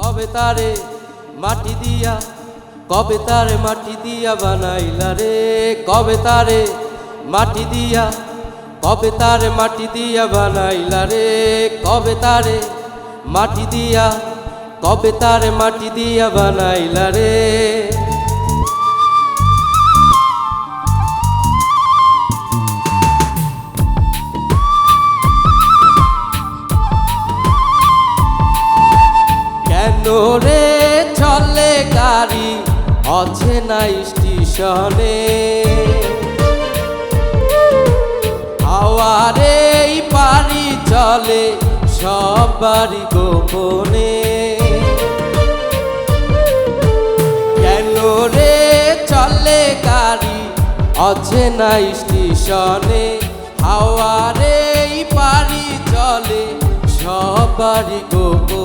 কবে তারে মাটি দিয়া, কবে তারে মাটি দিয়া বানাইলা রে? কবে তারে মাটি দিয়া, কবে তারে মাটি দিয়া বানাইলা রে? কবে তারে মাটি দিয়া, কবে তারে মাটি দিয়া বানাইলা রে? রে চলে গাড়ি আছে না স্টেশনে। হাওয়ারে পারি চলে সবারই গোপনে। কেন রে চলে গাড়ি আছে না স্টেশনে? হাওয়ারে পারি চলে সবারই গোপনে।